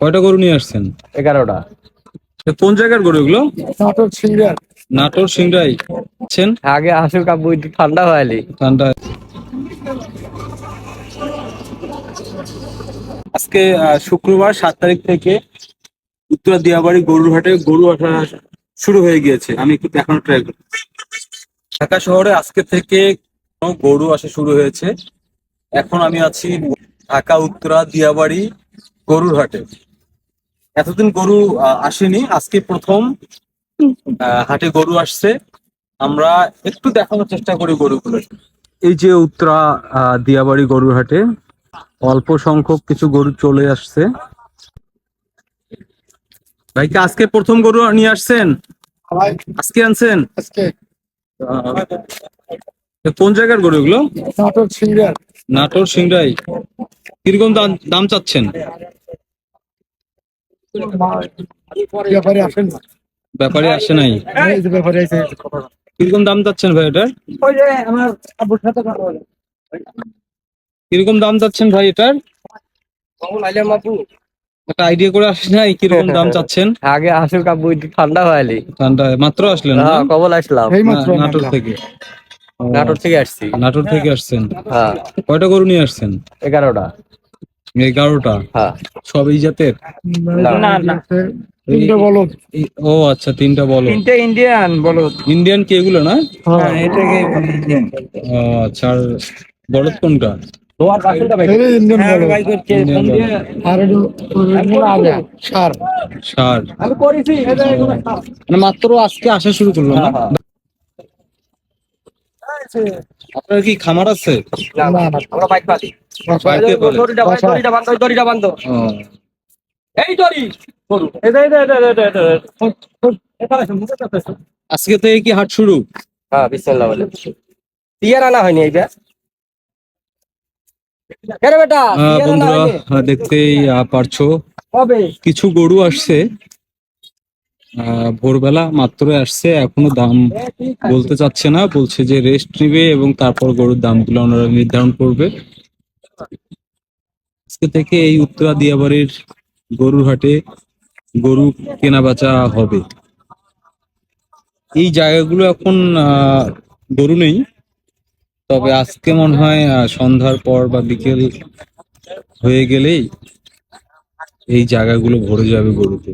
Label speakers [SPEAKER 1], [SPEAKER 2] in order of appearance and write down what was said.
[SPEAKER 1] কয়টা গরু নিয়ে আসছেন?
[SPEAKER 2] এগারোটা।
[SPEAKER 1] কোন জায়গার গরু এগুলো?
[SPEAKER 3] নাটোর সিঙ্গার
[SPEAKER 1] নাটোর সিংড়াই।
[SPEAKER 2] আগে আসুক আব্বু ঠান্ডা হয়নি
[SPEAKER 1] ঠান্ডা। আজকে শুক্রবার সাত তারিখ থেকে উত্তরা দিয়াবাড়ি গরুর হাটে গরু হাঁটা শুরু হয়ে গিয়েছে। আমি একটু দেখানোর ট্রাই করি। ঢাকা শহরে আজকে থেকে গরু আসা শুরু হয়েছে। এখন আমি আছি ঢাকা উত্তরা দিয়াবাড়ি গরুর হাটে। এতদিন গরু আসেনি। আজকে প্রথম আহ, হাটে গরু আসছে। আমরা একটু দেখানোর চেষ্টা করি গরুগুলো। এই যে উত্তরা আহ, দিয়াবাড়ি গরুর হাটে অল্প সংখ্যক কিছু গরু চলে আসছে। ভাইকে আজকে প্রথম গরু নিয়ে আসছেন? আজকে আনছেন? কোন জায়গার গরু এগুলো?
[SPEAKER 3] নাটোর সিঙ্গার
[SPEAKER 1] নাটোর সিংড়াই। কীরকম দাম দাম চাচ্ছেন?
[SPEAKER 3] ব্যাপারে আসেন না।
[SPEAKER 1] ব্যাপারে আসে নাই?
[SPEAKER 3] ব্যাপারে কথাটা
[SPEAKER 1] কীরকম দাম চাচ্ছেন ভাই এটার?
[SPEAKER 3] ওই যে আমার আব্বুর সাথে কথা বলে।
[SPEAKER 1] কীরকম দাম চাচ্ছেন ভাই এটার? একটা আইডিয়া করে আসে নাই কীরকম দাম চাচ্ছেন?
[SPEAKER 2] আগে আসুক আব্বু ঠান্ডা হয়নি
[SPEAKER 1] ঠান্ডা মাত্র আসলেন না?
[SPEAKER 2] হ্যাঁ কবল আসলাম।
[SPEAKER 3] এই মাত্র
[SPEAKER 1] নাটোর থেকে।
[SPEAKER 2] নাটোর থেকে আসছি।
[SPEAKER 1] নাটোর থেকে আসছেন?
[SPEAKER 2] হ্যাঁ।
[SPEAKER 1] কয়টা গরু নিয়ে আসছেন?
[SPEAKER 2] এগারোটা।
[SPEAKER 1] এগারোটা?
[SPEAKER 2] হ্যাঁ।
[SPEAKER 1] সব এই জাতের?
[SPEAKER 2] না, না।
[SPEAKER 3] তিনটে বলো
[SPEAKER 1] ও আচ্ছা তিনটা বলো
[SPEAKER 2] তিনটে ইন্ডিয়ান বলো
[SPEAKER 1] ইন্ডিয়ান কি এগুলো না?
[SPEAKER 3] হ্যাঁ।
[SPEAKER 2] এটাকে
[SPEAKER 1] ও আচ্ছা আর বলদ কোনটা?
[SPEAKER 2] হ্যাঁ,
[SPEAKER 1] বলদ। মানে মাত্র আজকে আসা শুরু করল না? আপনার কি খামার আছে?
[SPEAKER 3] না না
[SPEAKER 2] আমরা বাইক
[SPEAKER 1] বলে।
[SPEAKER 2] দড়িটা দড়িটা বান্ধ দড়িটা বান্ধ এই দড়ি।
[SPEAKER 1] আজকে থেকে কি হাট শুরু?
[SPEAKER 2] হ্যাঁ বিসমিল্লাহ বলে। টিয়ার আনা হয়নি এইটা আনা
[SPEAKER 1] বন্ধুরা দেখতেই পারছ। কিছু গরু আসছে। আহ, ভোরবেলা মাত্র আসছে এখনও দাম বলতে চাচ্ছে না। বলছে যে রেস্ট নিবে এবং তারপর গরুর দামগুলো ওনারা নির্ধারণ করবে। আজকে থেকে এই উত্তরা দিয়াবাড়ির গরুর হাটে গরু কেনা বেচা হবে। এই জায়গাগুলো এখন গরু নেই। তবে আজকে মনে হয় সন্ধ্যার পর বা বিকেল হয়ে গেলেই এই জায়গাগুলো ভরে যাবে গরুতে।